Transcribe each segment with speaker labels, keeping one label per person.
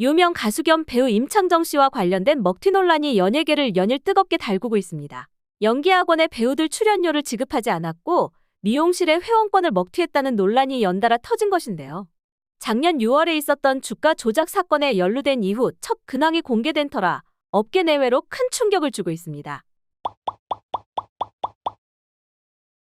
Speaker 1: 유명 가수 겸 배우 임창정 씨와 관련된 먹튀 논란이 연예계를 연일 뜨겁게 달구고 있습니다. 연기학원에 배우들 출연료를 지급하지 않았고 미용실에 회원권을 먹튀했다는 논란이 연달아 터진 것인데요. 작년 6월에 있었던 주가 조작 사건에 연루된 이후 첫 근황이 공개된 터라 업계 내외로 큰 충격을 주고 있습니다.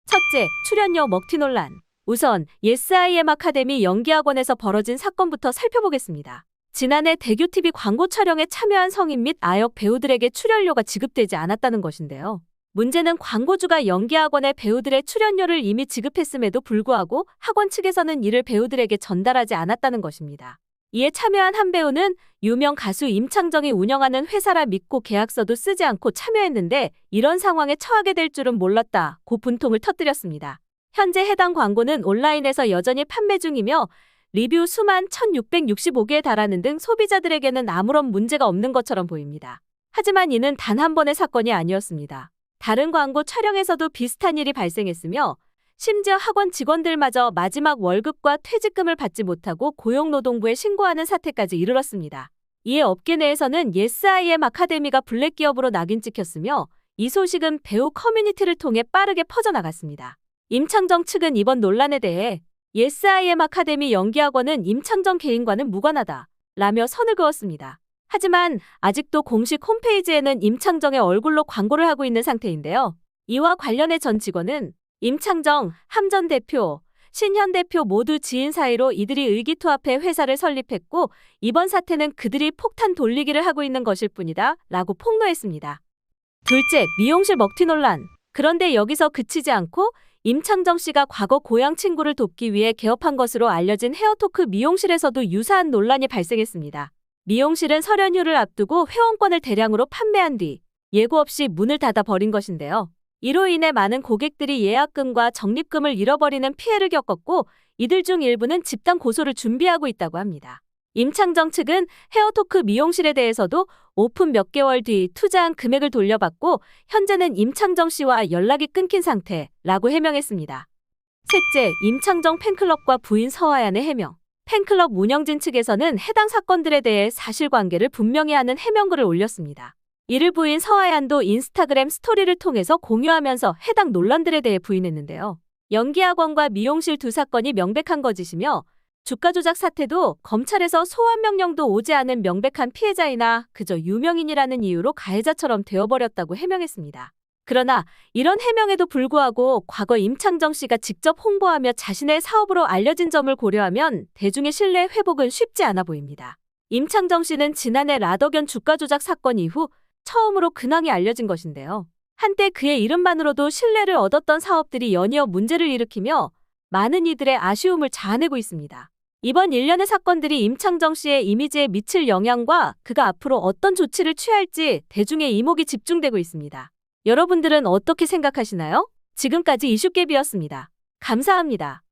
Speaker 1: 첫째, 출연료 먹튀 논란. 우선 예스IM 아카데미 연기학원에서 벌어진 사건부터 살펴보겠습니다. 지난해 대규TV 광고 촬영에 참여한 성인 및 아역 배우들에게 출연료가 지급되지 않았다는 것인데요. 문제는 광고주가 연기학원에 배우들의 출연료를 이미 지급했음에도 불구하고 학원 측에서는 이를 배우들에게 전달하지 않았다는 것입니다. 이에 참여한 한 배우는 유명 가수 임창정이 운영하는 회사라 믿고 계약서도 쓰지 않고 참여했는데 이런 상황에 처하게 될 줄은 몰랐다. 고 분통을 터뜨렸습니다. 현재 해당 광고는 온라인에서 여전히 판매 중이며 리뷰 수만 1665개에 달하는 등 소비자들에게는 아무런 문제가 없는 것처럼 보입니다. 하지만 이는 단 한 번의 사건이 아니었습니다. 다른 광고 촬영에서도 비슷한 일이 발생했으며 심지어 학원 직원들마저 마지막 월급과 퇴직금을 받지 못하고 고용노동부에 신고하는 사태까지 이르렀습니다. 이에 업계 내에서는 예스IM 아카데미가 블랙 기업으로 낙인 찍혔으며 이 소식은 배우 커뮤니티를 통해 빠르게 퍼져나갔습니다. 임창정 측은 이번 논란에 대해 예스IM 아카데미 연기학원은 임창정 개인과는 무관하다 라며 선을 그었습니다. 하지만 아직도 공식 홈페이지에는 임창정의 얼굴로 광고를 하고 있는 상태인데요. 이와 관련해 전 직원은 임창정, 함전 대표, 신현 대표 모두 지인 사이로 이들이 의기투합해 회사를 설립했고 이번 사태는 그들이 폭탄 돌리기를 하고 있는 것일 뿐이다 라고 폭로했습니다. 둘째, 미용실 먹튀 논란. 그런데 여기서 그치지 않고 임창정 씨가 과거 고향 친구를 돕기 위해 개업한 것으로 알려진 헤어토크 미용실에서도 유사한 논란이 발생했습니다. 미용실은 설 연휴를 앞두고 회원권을 대량으로 판매한 뒤 예고 없이 문을 닫아 버린 것인데요. 이로 인해 많은 고객들이 예약금과 적립금을 잃어버리는 피해를 겪었고 이들 중 일부는 집단 고소를 준비하고 있다고 합니다. 임창정 측은 헤어토크 미용실에 대해서도 오픈 몇 개월 뒤 투자한 금액을 돌려받고 현재는 임창정 씨와 연락이 끊긴 상태라고 해명했습니다. 셋째, 임창정 팬클럽과 부인 서하얀의 해명. 팬클럽 운영진 측에서는 해당 사건들에 대해 사실관계를 분명히 하는 해명글을 올렸습니다. 이를 부인 서하얀도 인스타그램 스토리를 통해서 공유하면서 해당 논란들에 대해 부인했는데요. 연기학원과 미용실 두 사건이 명백한 거짓이며 주가 조작 사태도 검찰에서 소환 명령도 오지 않은 명백한 피해자이나 그저 유명인이라는 이유로 가해자처럼 되어버렸다고 해명했습니다. 그러나 이런 해명에도 불구하고 과거 임창정 씨가 직접 홍보하며 자신의 사업으로 알려진 점을 고려하면 대중의 신뢰 회복은 쉽지 않아 보입니다. 임창정 씨는 지난해 라더견 주가 조작 사건 이후 처음으로 근황이 알려진 것인데요. 한때 그의 이름만으로도 신뢰를 얻었던 사업들이 연이어 문제를 일으키며 많은 이들의 아쉬움을 자아내고 있습니다. 이번 일련의 사건들이 임창정 씨의 이미지에 미칠 영향과 그가 앞으로 어떤 조치를 취할지 대중의 이목이 집중되고 있습니다. 여러분들은 어떻게 생각하시나요? 지금까지 이슈깨비였습니다. 감사합니다.